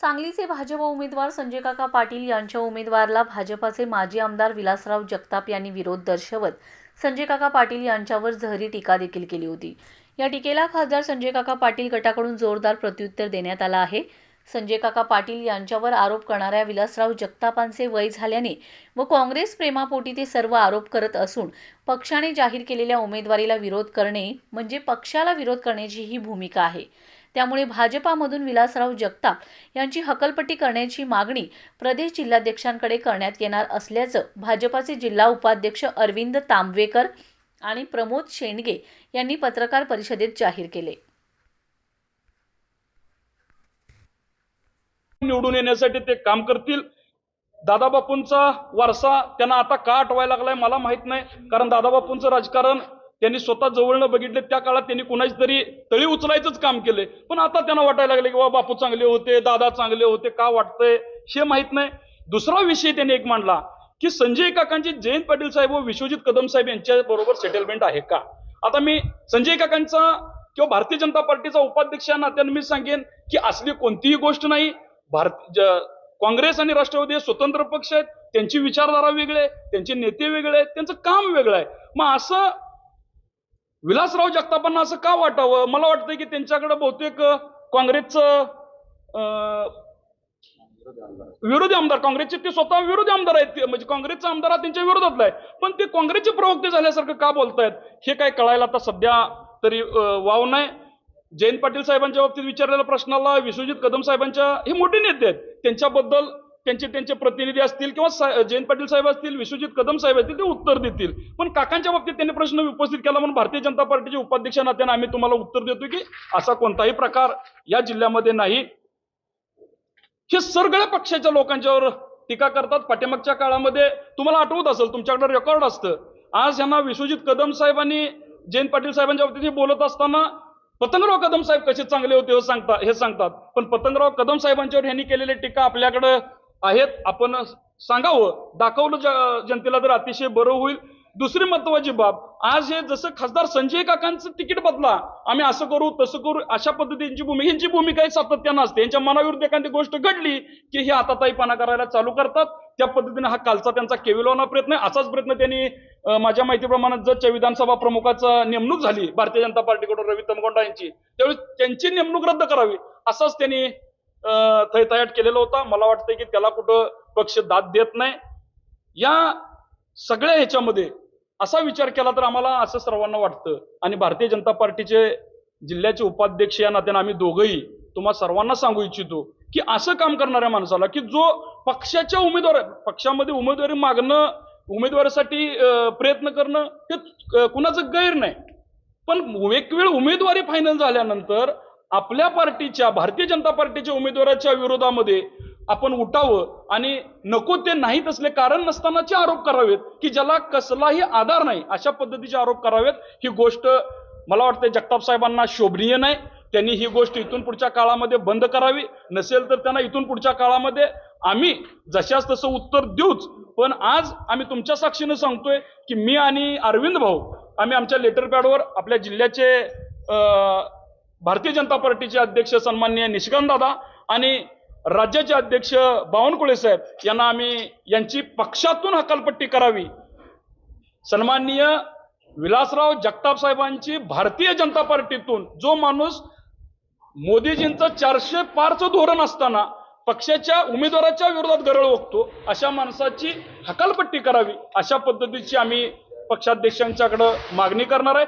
सांगलीचे भाजप उमेदवार संजय काका पाटील यांच्या उमेदवारला भाजपाचे माजी आमदार विलासराव जगताप यांनी विरोध दर्शवत संजय काका पाटील यांच्यावर जहरी टीका देखील केली होती. या टीकेला खासदार संजय काका पाटील गटाकडून जोरदार प्रत्युत्तर देण्यात आलं आहे. संजय काका पाटील यांच्यावर आरोप करणाऱ्या विलासराव जगतापांचे वय झाल्याने व काँग्रेस प्रेमापोटी ते सर्व आरोप करत असून पक्षाने जाहीर केलेल्या उमेदवारीला विरोध करणे म्हणजे पक्षाला विरोध करण्याची ही भूमिका आहे. त्यामुळे भाजपामधून विलासराव जगताप यांची हकलपट्टी करण्याची मागणी प्रदेश जिल्हाध्यक्षांकडे करण्यात येणार असल्याचं भाजपाचे जिल्हा उपाध्यक्ष अरविंद तांबवेकर आणि प्रमोद शेंडगे यांनी पत्रकार परिषदेत जाहीर केले. निवडून येण्यासाठी ते काम करतील. दादाबापूंचा वारसा त्यांना आता का आठवायला लागलाय मला माहीत नाही. कारण दादाबापूंचं राजकारण त्यांनी स्वतः जवळनं बघितले त्या काळात त्यांनी कुणाची तरी तळी उचलायचंच काम केले पण आता त्यांना वाटायला लागले की बाबा बापू चांगले होते दादा चांगले होते का वाटतंय? हे माहीत नाही. दुसरा विषय त्यांनी एक मांडला की संजय काकांची जयंत पाटील साहेब व विश्वजित कदम साहेब यांच्या बरोबर सेटलमेंट आहे का? आता मी संजय काकांचा किंवा भारतीय जनता पार्टीचा उपाध्यक्ष या नात्याने मी सांगेन की असली कोणतीही गोष्ट नाही. भारत काँग्रेस आणि राष्ट्रवादी हे स्वतंत्र पक्ष आहेत. त्यांची विचारधारा वेगळे आहे, त्यांचे नेते वेगळे आहेत त्यांचं काम वेगळं आहे. मग असं विलासराव जगतापांना असं का वाटावं? मला वाटतं की त्यांच्याकडे बहुतेक काँग्रेसच काँग्रेसचं विरोधी आमदार. काँग्रेसचे ते स्वतः विरोधी आमदार आहेत. म्हणजे काँग्रेसचा आमदार हा त्यांच्या विरोधातला आहे. पण ते काँग्रेसचे प्रवक्ते झाल्यासारखं का बोलतायत? हे काय कळायला आता सध्या तरी वाव नाही. जयंत पाटील साहेबांच्या बाबतीत विचारलेल्या प्रश्नाला विश्वजित कदम साहेबांच्या हे मोठे नेते आहेत. त्यांच्याबद्दल त्यांचे त्यांचे प्रतिनिधी असतील किंवा जयंत पाटील साहेब असतील विश्वजित कदम साहेब असतील ते उत्तर देतील. पण काकांच्या बाबतीत त्यांनी प्रश्न उपस्थित केला म्हणून भारतीय जनता पार्टीचे उपाध्यक्ष नात्याने आम्ही तुम्हाला उत्तर देतो की असा कोणताही प्रकार या जिल्ह्यामध्ये नाही. हे सगळ्या पक्षाच्या लोकांच्यावर टीका करतात. पाठीमागच्या काळामध्ये तुम्हाला आठवत असेल तुमच्याकडे रेकॉर्ड असतं. आज यांना विश्वजित कदम साहेबांनी जयंत पाटील साहेबांच्या बाबतीत हे बोलत असताना पतंगराव कदम साहेब कसे चांगले होते हे सांगता हे सांगतात. पण पतंगराव कदम साहेबांच्यावर यांनी केलेले टीका आपल्याकडं आहेत. आपण सांगावं दाखवलं जनतेला तर अतिशय बरं होईल. दुसरी महत्वाची बाब आज हे जसं खासदार संजय काकांचं तिकीट बदला आम्ही असं करू तसं करू अशा पद्धतीची भूमिका यांची भूमिका ही सातत्यानं असते यांच्या मनाविरुद्ध एखादी गोष्ट घडली की हे आताताईपणा करायला चालू करतात त्या पद्धतीने हा कालचा त्यांचा केविलवाना प्रयत्न आहे. असाच प्रयत्न त्यांनी माझ्या माहितीप्रमाणे जतच्या विधानसभा प्रमुखाचा नेमणूक झाली भारतीय जनता पार्टीकडून रवी तमगोंडा यांची. त्यावेळी त्यांची नेमणूक रद्द करावी असाच त्यांनी थैथयाट केलेला होता. मला वाटतं की त्याला कुठं पक्ष दाद देत नाही. या सगळ्या ह्याच्यामध्ये असा विचार केला तर आम्हाला असं सर्वांना वाटतं. आणि भारतीय जनता पार्टीचे जिल्ह्याचे उपाध्यक्ष या नात्याने आम्ही दोघंही तुम्हाला सर्वांना सांगू इच्छितो की असं काम करणाऱ्या माणसाला की जो पक्षाच्या उमेदवार पक्षामध्ये उमेदवारी मागणं उमेदवारीसाठी प्रयत्न करणं हे कुणाचं गैर नाही. पण एक वेळ उमेदवारी फायनल झाल्यानंतर आपल्या पार्टीच्या भारतीय जनता पार्टीच्या उमेदवाराच्या विरोधामध्ये आपण उठावं आणि नको ते नाहीत असले कारण नसतानाचे आरोप करावेत की ज्याला कसलाही आधार नाही अशा पद्धतीचे आरोप करावेत. ही गोष्ट मला वाटते जगताप साहेबांना शोभनीय नाही. त्यांनी ही गोष्ट इथून पुढच्या काळामध्ये बंद करावी. नसेल तर त्यांना इथून पुढच्या काळामध्ये आम्ही जशाच तसं उत्तर देऊच. पण आज आम्ही तुमच्या साक्षीनं सांगतोय की मी आणि अरविंद भाऊ आम्ही आमच्या लेटर पॅडवर आपल्या जिल्ह्याचे अं, भारतीय जनता पार्टीचे अध्यक्ष सन्माननीय निशिकांत आणि राज्याचे अध्यक्ष बावनकुळे साहेब यांना आम्ही यांची पक्षातून हकालपट्टी करावी. सन्माननीय विलासराव जगताप साहेबांची भारतीय जनता पार्टीतून जो माणूस मोदीजींचं चारशे पारचं धोरण असताना पक्षाच्या उमेदवाराच्या विरोधात गरळ ओकतो अशा माणसाची हकालपट्टी करावी अशा पद्धतीची आम्ही पक्षाध्यक्षांच्याकडं मागणी करणार आहे.